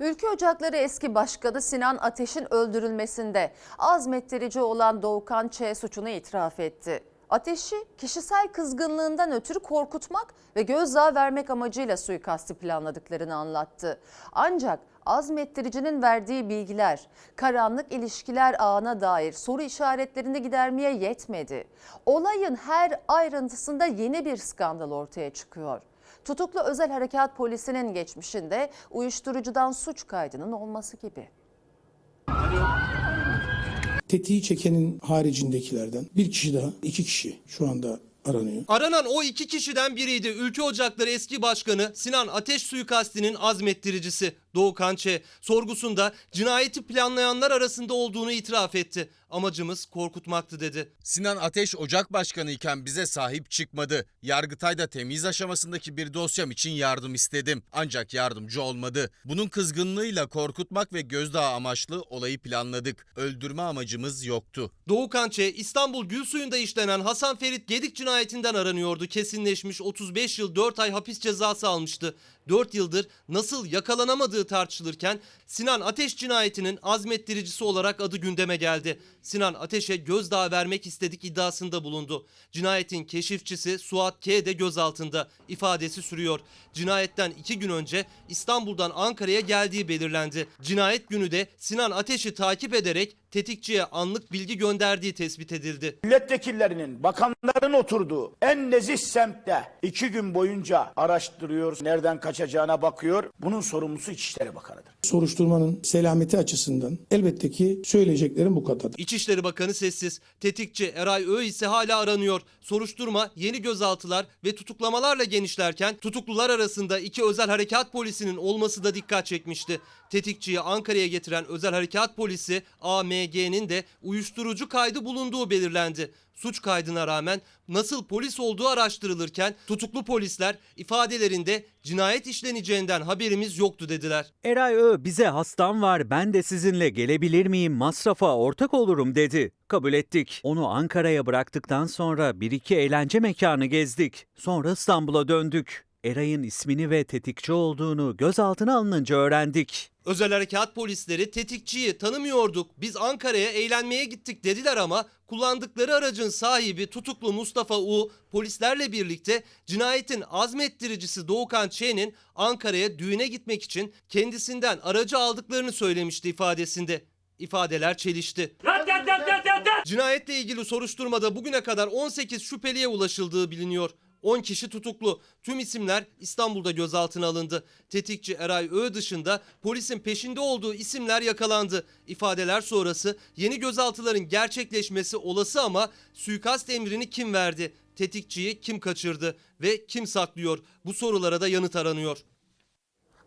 Ülke Ocakları eski başkanı Sinan Ateş'in öldürülmesinde azmettirici olan Doğukan Ç. suçunu itiraf etti. Ateş'i kişisel kızgınlığından ötürü korkutmak ve gözdağı vermek amacıyla suikasti planladıklarını anlattı. Ancak azmettiricinin verdiği bilgiler karanlık ilişkiler ağına dair soru işaretlerini gidermeye yetmedi. Olayın her ayrıntısında yeni bir skandal ortaya çıkıyor. Tutuklu özel harekat polisinin geçmişinde uyuşturucudan suç kaydının olması gibi. Tetiği çekenin haricindekilerden bir kişi daha, iki kişi şu anda aranıyor. Aranan o iki kişiden biriydi. Ülke Ocakları eski başkanı Sinan Ateş suikastinin azmettiricisi Doğukan Ç. Sorgusunda cinayeti planlayanlar arasında olduğunu itiraf etti. Amacımız korkutmaktı dedi. Sinan Ateş Ocak Başkanı iken bize sahip çıkmadı. Yargıtay'da temiz aşamasındaki bir dosyam için yardım istedim. Ancak yardımcı olmadı. Bunun kızgınlığıyla korkutmak ve gözdağı amaçlı olayı planladık. Öldürme amacımız yoktu. Doğukan Ç. İstanbul Gülsuyu'nda işlenen Hasan Ferit Gedik cinayetinden aranıyordu. Kesinleşmiş 35 yıl 4 ay hapis cezası almıştı. 4 yıldır nasıl yakalanamadığı tartışılırken Sinan Ateş cinayetinin azmettiricisi olarak adı gündeme geldi. Sinan Ateş'e gözdağı vermek istedik iddiasında bulundu. Cinayetin keşifçisi Suat K. de gözaltında ifadesi sürüyor. Cinayetten 2 gün önce İstanbul'dan Ankara'ya geldiği belirlendi. Cinayet günü de Sinan Ateş'i takip ederek tetikçiye anlık bilgi gönderdiği tespit edildi. milletvekillerinin, bakanların oturduğu en nezih semtte iki gün boyunca araştırıyor, nereden kaçacağına bakıyor. Bunun sorumlusu İçişleri Bakanı'dır. Soruşturmanın selameti açısından elbette ki söyleyeceklerim bu kadar. İçişleri Bakanı sessiz. Tetikçi Eray Ö ise hala aranıyor. Soruşturma yeni gözaltılar ve tutuklamalarla genişlerken tutuklular arasında iki özel harekat polisinin olması da dikkat çekmişti. Tetikçiyi Ankara'ya getiren özel harekat polisi AMG'nin de uyuşturucu kaydı bulunduğu belirlendi. Suç kaydına rağmen nasıl polis olduğu araştırılırken tutuklu polisler ifadelerinde cinayet işleneceğinden haberimiz yoktu dediler. Eray Ö bize hastam var ben de sizinle gelebilir miyim masrafa ortak olurum dedi. Kabul ettik. Onu Ankara'ya bıraktıktan sonra bir iki eğlence mekanı gezdik. Sonra İstanbul'a döndük. Eray'ın ismini ve tetikçi olduğunu gözaltına alınınca öğrendik. Özel harekat polisleri tetikçiyi tanımıyorduk. Biz Ankara'ya eğlenmeye gittik dediler ama kullandıkları aracın sahibi tutuklu Mustafa U polislerle birlikte cinayetin azmettiricisi Doğukan Ç'nin Ankara'ya düğüne gitmek için kendisinden aracı aldıklarını söylemişti ifadesinde. İfadeler çelişti. Cinayetle ilgili soruşturmada bugüne kadar 18 şüpheliye ulaşıldığı biliniyor. 10 kişi tutuklu. Tüm isimler İstanbul'da gözaltına alındı. Tetikçi Eray Ö dışında polisin peşinde olduğu isimler yakalandı. İfadeler sonrası yeni gözaltıların gerçekleşmesi olası ama suikast emrini kim verdi? Tetikçiyi kim kaçırdı ve kim saklıyor? Bu sorulara da yanıt aranıyor.